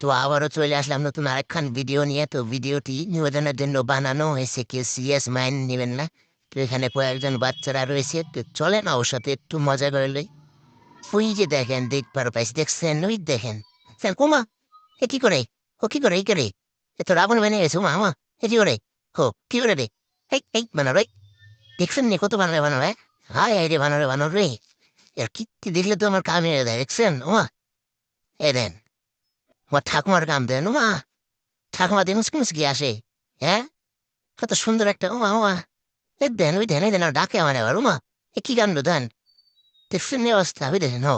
তো আবারও চলে আসলাম নতুন আরেকখান ভিডিও নিয়ে। তো ভিডিওটি নিবেদনের জন্য বানানো হয়েছে কেউ সিরিয়াস মাইন্ড নেবেন না? তো এখানে কয়েকজন বাচ্চারা রয়েছে। তো চলেন ওর সাথে একটু মজা করে লই। ওই যে দেখেন, দেখবার পাইছি। দেখছেন? ওই দেখেন। স্যার কুমা এ কি করে? ও কি করে? এই করে? এ তো রাবণ বেনে গেছে। মা আমা এ কি করে? হো কি করে রে? এই এই, বানার দেখছেন নি কত বানারে বানার হ্যাঁ? হাই হাই রে, বানারে বানার রে। এর কীর্তি দেখলে তো আমার কামে দেয় দেখছেন? ওমা এ দেন। আমার ঠাকুমার কাম দেন ওমা ঠাকুমা দিয়ে মুসকি মুসকি আসে হ্যাঁ কত সুন্দর একটা ওমা ওমা এ দেন ওই দেন এই দেন ডাকে আমার এবার ওমা এ কি গান দেন দেখছেন এই অবস্থা ওই দেখেন হো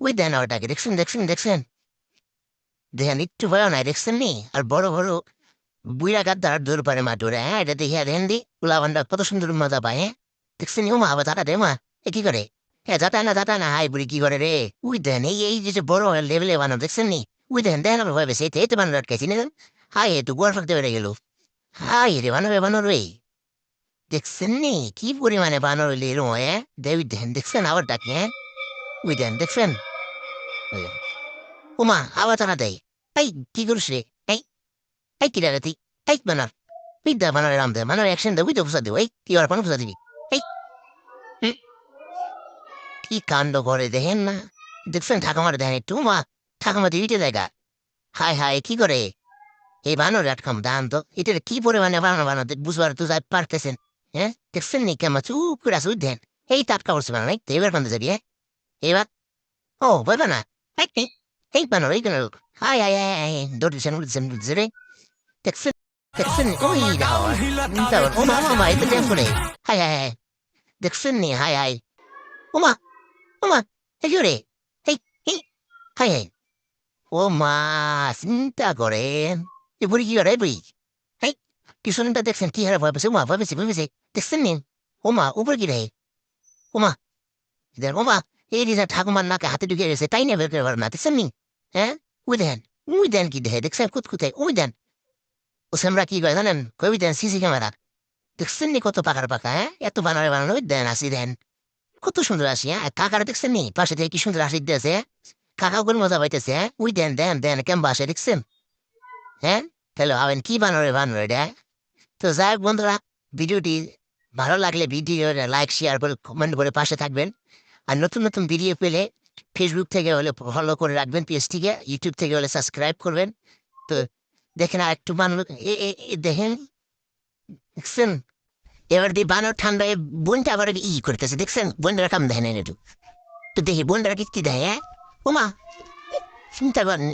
ওই দেন আর ডাকে দেখছেন দেখছেন দেখছেন দেখেন একটু ভয় নাই দেখছেন নি আর বড় বড় বুড়া গাদ্দার দূর পারে মা দূরে হ্যাঁ এটা দেখে দেন দি উলাবান্ডা কত সুন্দর মজা পায় হ্যাঁ দেখছেন ওমা আবার দাদা দে মা এ কি করে হ্যাঁ যাতা না যাতা না হাই বুড়ি কি করে রে উই দেন এই এই যে বড় লেভেলে বানানো দেখছেন নি আমার ভয় বেশি এতে এতে বানানো আটকেছি না হাই এ তো গোয়ার ফাঁকতে বেড়ে গেল হাই রে বানাবে বানর রে দেখছেন নি কি পরিমাণে বানর হইলে এরম হ্যাঁ দেবি দেন দেখছেন আবার ডাকে হ্যাঁ উই দেন দেখছেন উমা আবার তারা দেয় এই কি করিস রে এই এই কি তুই এই বানার বিদ্যা বানার রাম দে বানার অ্যাকশন দে বুঝতে ফুসা দেবো এই তুই আর পানো ফুসা দিবি এই। কি কাণ্ড করে দেখেন না দেখছেন ঠাকুমার দেখেন একটু মা ঠাকুমা দিবিতে দেখা হাই হাই, কি করে? এই বানর আটকাম দান তো। এটা কি পরিমাণে বানানো বানাতে বুঝবার তো যাই পারতেছেন হ্যাঁ? দেখছেন নি কেমন? চুপ করে আসুন দেন এই টাটকা করছে বানা নাই তো, এবার কান্দে যাবি হ্যাঁ? এবার? ও বলবে না। এই বানর এই বানর। হাই হাই হাই হাই দৌড়েছেন উঠেছেন উঠেছে রে। দেখছেন দেখছেন ওই দাও ও মা মা এটা দেখ করে হাই হাই হাই, দেখছেন নি? হাই হাই। ওমা ওমা এই রে? এই ও মা চিন্তা করেন। এ বুড়ি কি করে বুড়ি? এই পিছনটা দেখছেন? কি হারে ভয় পেয়েছে ওমা, ভয় পেয়েছে ভয় পেয়েছে দেখছেন নি? ওমা, উপরে কি রে? ওমা দেখ ওমা, এই রিজা ঠাকুমার নাকে হাতে ঢুকে গেছে তাই না বের করে না? দেখছেন নি? হ্যাঁ? ওই দেন ওই দেন কি দেখে দেখছেন? কুতকুতে ওই দেন। ও আমরা কি করে জানেন? কবি দেন? CC camera. দেখছেন নি কত পাকার পাকা হ্যাঁ? এত বানারে বানানো দেন, আসি দেন। কত সুন্দর আসি হ্যাঁ? কাকারা দেখছেন নি? পাশে থেকে কি সুন্দর আসি দিয়েছে কাকা করে মজা পাইতেছে হ্যাঁ ওই দেন দেন দেন কেমন বাসে দেখছেন হ্যাঁ হ্যালো আবেন কি বানরে বানরে এটা তো যাই হোক বন্ধুরা ভিডিওটি ভালো লাগলে ভিডিও লাইক শেয়ার করে কমেন্ট করে পাশে থাকবেন আর নতুন নতুন ভিডিও পেলে ফেসবুক থেকে হলে ফলো করে রাখবেন পেজটিকে ইউটিউব থেকে হলে সাবস্ক্রাইব করবেন তো দেখেন আর একটু বানর দেখেন দেখছেন এবার দিয়ে বানর ঠান্ডায় বোনটা আবার ই করতেছে দেখছেন বোনরা কাম দেয় না একটু তো দেখি বোনরা কি দেয় হ্যাঁ ওমা চিন্তা করেন